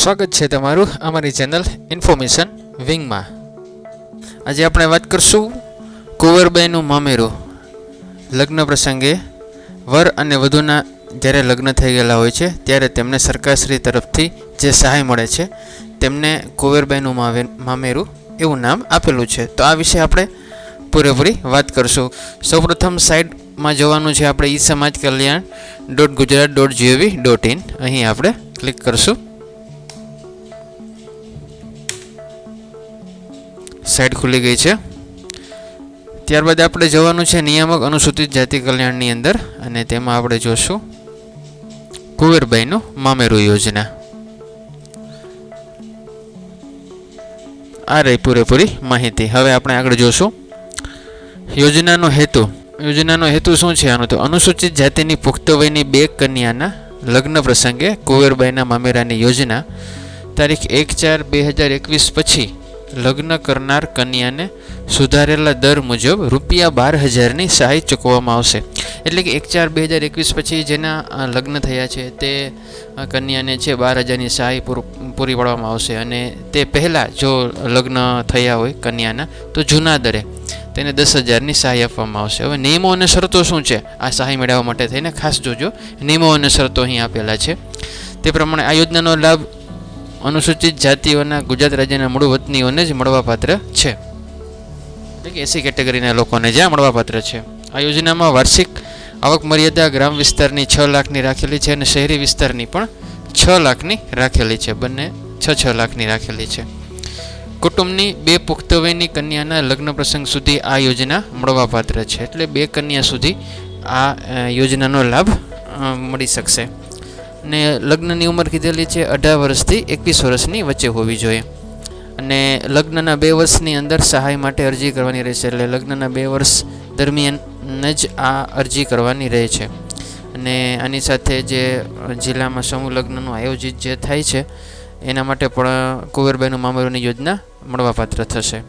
સ્વાગત છે તમારું અમારી ચેનલ ઇન્ફોર્મેશન વિંગમાં. આજે આપણે વાત કરશું કુંવરબાઈનું મામેરું. લગ્ન પ્રસંગે વર અને વધુના જ્યારે લગ્ન થઈ ગયેલા હોય છે, ત્યારે તેમને સરકારશ્રી તરફથી જે સહાય મળે છે, તેમને કુંવરબાઈનું મામેરું એવું નામ આપેલું છે. તો આ વિશે આપણે પૂરેપૂરી વાત કરશું. સૌપ્રથમ સાઇટમાં જવાનું છે આપણે e Samaj Kalyan dot Gujarat dot G O V dot in. અહીં આપણે ક્લિક કરશું. સાઇટ ખુલી ગઈ છે. ત્યારબાદ આપણે જવાનું છે નિયામક અનુસૂચિત જાતિ કલ્યાણની અંદર અને તેમાં આપણે જોશું કુંવરબાઈનું મામેરું યોજના. આ રહી પૂરેપૂરી માહિતી. હવે આપણે આગળ જોશું. યોજનાનો હેતુ. યોજનાનો હેતુ શું છે? આનો તો અનુસૂચિત જાતિની પુખ્ત વયની બે કન્યાના લગ્ન પ્રસંગે કુંવરબાઈના મામેરાની યોજના તારીખ એક ચાર બે હજાર એકવીસ પછી લગ્ન કરનાર કન્યાને સુધારેલા દર મુજબ રૂપિયા બાર હજારની સહાય ચૂકવવામાં આવશે. એટલે કે એક ચાર બે હજાર એકવીસ પછી જેના લગ્ન થયા છે તે કન્યાને છે બાર હજારની સહાય પૂરી પાડવામાં આવશે અને તે પહેલાં જો લગ્ન થયા હોય કન્યાના, તો જૂના દરે તેને દસ હજારની સહાય આપવામાં આવશે. હવે નિયમો અને શરતો શું છે? આ સહાય મેળવવા માટે થઈને ખાસ જોજો. નિયમો અને શરતો અહીં આપેલા છે. તે પ્રમાણે આ યોજનાનો લાભ અનુસૂચિત જાતિઓના ગુજરાત રાજ્યના મૂળ વતનીઓને જ મળવાપાત્ર છે. એટલે કે એસી કેટેગરીના લોકોને જ્યાં મળવાપાત્ર છે. આ યોજનામાં વાર્ષિક આવક મર્યાદા ગ્રામ વિસ્તારની છ લાખની રાખેલી છે અને શહેરી વિસ્તારની પણ છ લાખની રાખેલી છે. બંને છ છ લાખની રાખેલી છે. કુટુંબની બે પુખ્ત વયની કન્યાના લગ્ન પ્રસંગ સુધી આ યોજના મળવાપાત્ર છે. એટલે બે કન્યા સુધી આ યોજનાનો લાભ મળી શકશે. ને લગ્નની ઉંમર કીધેલી છે અઢાર વર્ષથી એકવીસ વર્ષની વચ્ચે હોવી જોઈએ. અને લગ્નના બે વર્ષની અંદર સહાય માટે અરજી કરવાની રહેશે એટલે લગ્નના બે વર્ષ દરમિયાન જ આ અરજી કરવાની રહે છે. અને આની સાથે જે જિલ્લામાં સમૂહ લગ્નનું આયોજિત જે થાય છે, એના માટે પણ કુંવરબાઈનું મામરોની યોજના મળવાપાત્ર થશે.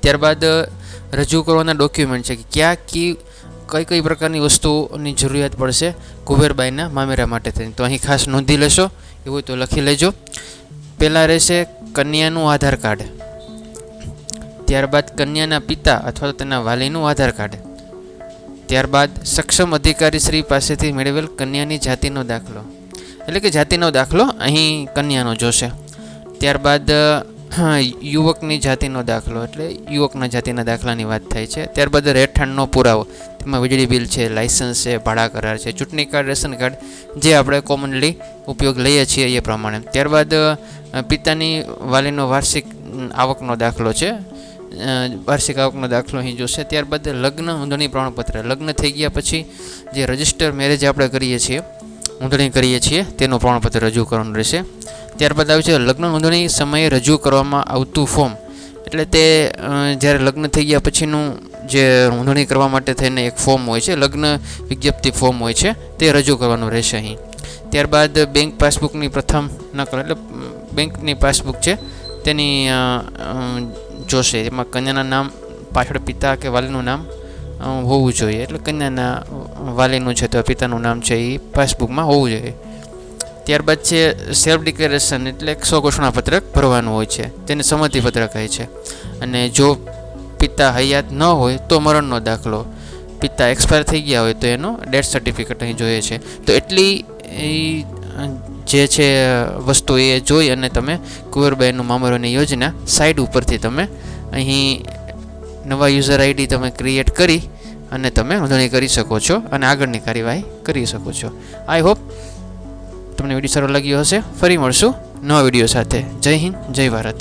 ત્યારબાદ રજૂ કરવાના ડોક્યુમેન્ટ છે કે ક્યાં, કી કઈ કઈ પ્રકારની વસ્તુઓની જરૂરિયાત પડશે કુબેરબાઈના મામેરા માટે થઈને. તો અહીં ખાસ નોંધી લેશો, એવું તો લખી લેજો. પહેલાં રહેશે કન્યાનું આધાર કાર્ડ. ત્યારબાદ કન્યાના પિતા અથવા તેના વાલીનું આધાર કાર્ડ. ત્યારબાદ સક્ષમ અધિકારી શ્રી પાસેથી મેળવેલ કન્યાની જાતિનો દાખલો. એટલે કે જાતિનો દાખલો અહીં કન્યાનો જોશે ત્યારબાદ હા, યુવકની જાતિનો દાખલો એટલે યુવકના જાતિના દાખલાની વાત થાય છે. ત્યારબાદ રહેઠાણનો પુરાવો. તેમાં વીજળી બિલ છે લાઇસન્સ છે ભાડા કરાર છે ચૂંટણી કાર્ડ રેશન કાર્ડ જે આપણે કોમનલી ઉપયોગ લઈએ છીએ એ પ્રમાણે. ત્યારબાદ પિતાની વાલીનો વાર્ષિક આવકનો દાખલો છે. વાર્ષિક આવકનો દાખલો અહીં જોશે. ત્યારબાદ લગ્ન નોંધણી પ્રમાણપત્ર. લગ્ન થઈ ગયા પછી જે રજિસ્ટર મેરેજ આપણે કરીએ છીએ નોંધણી કરીએ છીએ તેનું પ્રમાણપત્ર રજૂ કરવાનું રહેશે. ત્યારબાદ આવે છે, લગ્ન નોંધણી સમયે રજૂ કરવામાં આવતું ફોર્મ એટલે તે જ્યારે લગ્ન થઈ ગયા પછીનું જે નોંધણી કરવા માટે થઈને એક ફોર્મ હોય છે, લગ્ન વિજ્ઞપ્તિ ફોર્મ હોય છે, તે રજૂ કરવાનું રહેશે અહીં. ત્યારબાદ બેંક પાસબુકની પ્રથમ નકલ, એટલે બેંકની પાસબુક છે, તેની જોશે. એમાં કન્યાના નામ, પાછળ પિતા કે વાલીનું નામ હોવું જોઈએ. એટલે કન્યાના વાલીનું છે તો પિતાનું નામ છે એ પાસબુકમાં હોવું જોઈએ. ત્યારબાદ છે સેલ્ફ ડિક્લેરેશન એટલે સ્વઘોષણા પત્રક ભરવાનું હોય છે. તેને સંમતિ પત્રક કહે છે. અને જો પિતા હયાત ન હોય તો મરણનો દાખલો. પિતા એક્સપાયર થઈ ગયા હોય તો એનો ડેથ સર્ટિફિકેટ અહીં જોઈએ છે. તો એટલી જે છે વસ્તુ એ જોઈ અને તમે કુંવરબાઈનું મામરોની યોજના સાઈડ ઉપરથી તમે અહીં નવા યુઝર આઈડી તમે ક્રિએટ કરી અને તમે નોંધણી કરી શકો છો અને આગળની કાર્યવાહી કરી શકો છો. આઈ હોપ તમને વીડિયો સારો લાગ્યો હશે ફરી મળશું નવા વીડિયો સાથે. જય હિન્દ જય ભારત.